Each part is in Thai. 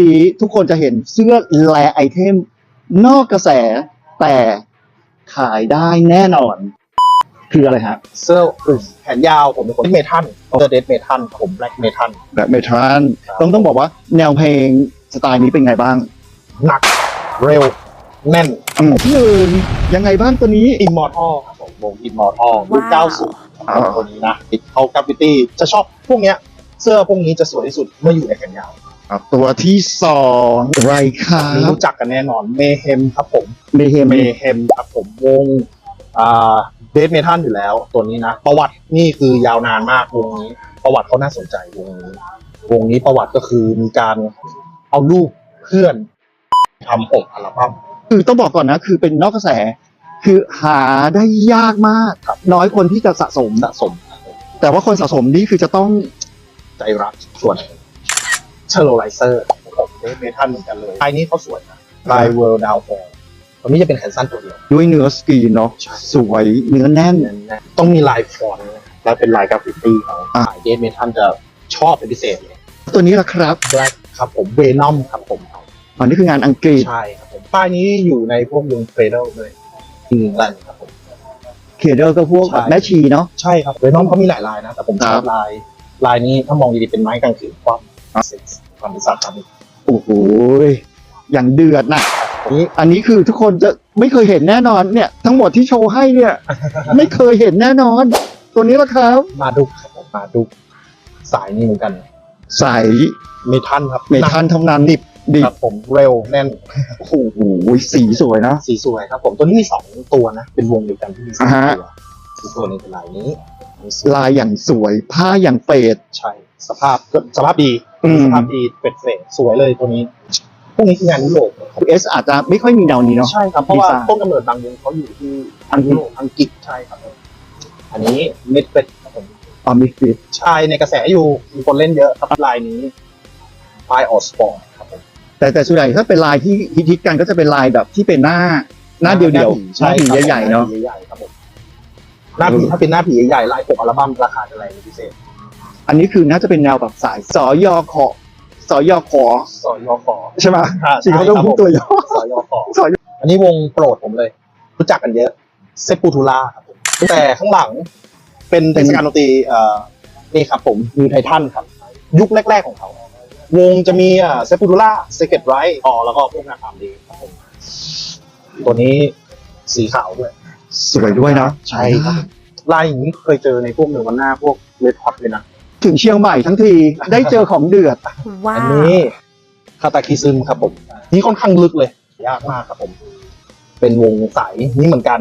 นี้ทุกคนจะเห็นเสื้อแลไอเทม นอกกระแสแต่ขายได้แน่นอน คืออะไรฮะเสื้อแขนยาวผมเป็นคนเมทัลเสื้อเดดเมทัลผมแบล็กเมทัลแบบเมทรันต้องต้องบอกว่าแนวเพลงสไตล์นี้เป็นไงบ้าง หนักเร็ว แน่นอืมพี่อื่นยังไงบ้างตัวนี้อิมมอร์ทัลครับผมวงอิมมอร์ทัลรุ่นว้าว90ครับตัวนี้นะติดเขากราฟิตี้จะชอบพวกเนี้ย เสื้อพวกนี้จะสวยที่สุดเมื่ออยู่ในแขนยาว ครับตัวที่สองไรครัมีบรู้จักกันแน่นอนเมเฮมครับผมเมเฮมเมเฮมครับผมวงอ่าเดดเมทัลอยู่แล้ว ตัวนี้นะ ประวัตินี่คือยาวนานมากวงนี้ ประวัติเขาน่าสนใจวงนี้วงนี้ประวัติก็คือมีการเอารูปเพื่อนทำปกอัลบั้ม คือต้องบอกก่อนนะ คือเป็นนอกกระแส คือหาได้ยากมาก ครับ น้อยคนที่จะสะสม สะสม แต่ว่าคนสะสมนี่คือจะต้องใจรักส่วนเชอร์โลไลเซอร์ผมเดดเมทัลเหมือนกันเลยลายนี้เขาสวยนะลายเวิร์ดาวฟอร์ตัวนี้จะเป็นแขนสั้นตัวเดียว ด้วยเนื้อสกรีนเนาะใช่สวยเนื้อแน่น ต้องมีลายฟอนต์และเป็นลายกราฟฟิตี้เขาอะสายเดดเมทัลจะชอบเป็นพิเศษเลยตัวนี้ละครับแบล็กครับผมเวนอมครับผมอันนี้คืองานอังกฤษใช่ครับผมป้ายนี้อยู่ในพวกวงเฟเดลเลยอิงแลนด์ครับผม เคเดอร์ก็พวกใช่ แม่ชีเนาะ ใช่ครับเวนอมเขามีหลายลายนะ แต่ผมชคอรับบลาย ลายนี้ถ้ามองดีๆเป็นไม้กางเขนคว่ำ ความเป็นสาขาโอ้โหอย่างเดือดนะนี้อันนี้คือทุกคนจะไม่เคยเห็นแน่นอนเนี่ย ทั้งหมดที่โชว์ให้เนี่ย ไม่เคยเห็นแน่นอน ตัวนี้ละครับมาดุกครับผมมาดุก สายนี้เหมือนกันใสเมทัลครับเมทัลทำนานดิบดิครับผมเร็วแน่นโอ้โหสีสวยนะสีสวยครับ ผมตัวนี้มีสองตัวนะ เป็นวงเดียวกันที่มีสองอ่าฮะตัวคือตัวนี้เป็นลายนี้มีสลายอย่างสวยผ้าอย่างเฟดใช่ สภาพก็สภาพดี อืมสภาพดีเป็ดเฟดสวยเลยตัวนี้ พวกนี้คืองานยุโรปครับเอสอาจจะไม่ค่อยมีแนวนี้เนาะ ใช่ครับ เพราะว่าดีไซน์ ต้นกำเนิดบางวงเขาอยู่ที่อังกฤษยุโรปอังกฤษใช่ครับผมอันนี้เม็ดเป็ดครับผมออมิฟิตใช่ในกระแสอยู่มีคนเล่นเยอะครับลายนี้ปลายออสปอร์ตครับผม แต่แต่ส่วนใหญ่ถ้าเป็นลายที่ฮิตๆกันก็จะเป็นลายแบบที่เป็นหน้าหน้าเดียวๆหน้าใช่ผีครับใหญ่ๆเนาะหใหญ่ๆครับผมหน้าผีถ้าเป็นหน้าผีใหญ่ๆลายปกอัลบั้มราคาจะอะไรเป็นพิเศษ อันนี้คือน่าจะเป็นแนวแบบสายสอยอขอสอยอขอสอยอฟอใช่ไหมอ่าจริงเขาต้องพูดตัวย่อ สอยอฟอสอยออันนี้วงโปรดผมเลย รู้จักกันเยอะเซปูทูล่าครับผมแต่ข้างหลังเป็นเทศกาลดนตรีเอ่อนี่ครับผมมีไททันครับ ยุคแรก ๆของเขา วงจะมีอ่าเซปูทูล่าเซเกตไรท์อ๋อแล้วก็พวกนาคามดีครับผมตัวนี้สีขาวด้วย สวยด้วยนะ ใช่ครับ ลายอย่างนี้เคยเจอในพวกเนวันหน้าพวกเรดฮอตเลยนะ ถึงเชียงใหม่ทั้งทีได้เจอของเดือด ว้าอันวนี้คาตาคิซึมครับผม นี่ค่อนข้างลึกเลย ยากมากครับผม เป็นวงสายนี้เหมือนกัน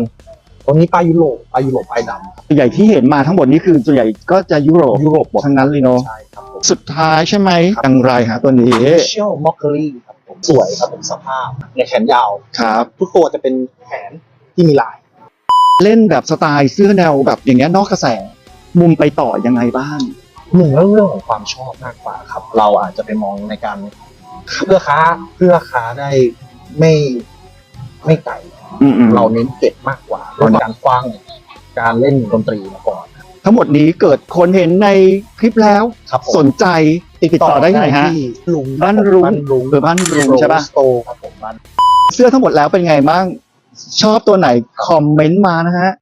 ตัวนี้ป้ายยุโรปป้ายยุโรปป้ายดำครับใหญ่ที่เห็นมาทั้งหมดนี้คือส่วนใหญ่ก็จะยุโรปยุโรปหมดทั้งนั้นเลยเนาะใช่ครับผม สุดท้ายใช่ไหมครับ อย่างไรฮะตัวนี้ เชียลมอคเคอรี่ครับผมสวยครับผมสภาพในแขนยาว ครับ ทุกตัวจะเป็นแขนที่มีลาย เล่นแบบสไตล์เสื้อแนวแบบอย่างเงี้ยนอกกระแส มุมไปต่อยังไงบ้าง หนึ่งเรื่องเรื่องของความชอบมากกว่าครับ เราอาจจะไปมองในการเพื่อค้าเพื่อค้าได้ไม่ไม่ไกลอืมๆเราเน้นเก็บมากกว่าเรื่องการฟังการเล่นดนตรีมาก่อนทั้งหมดนี้เกิดคนเห็นในคลิปแล้ว ครับผมสนใจติดต่อได้ที่ไหนฮะที่ลุงบ้านรุ้ง บ้านรุ้งเออบ้านรุ้งใช่ปะสโตครับผมบ้าน เสื้อทั้งหมดแล้วเป็นไงบ้าง ชอบตัวไหนคอมเมนต์มานะฮะ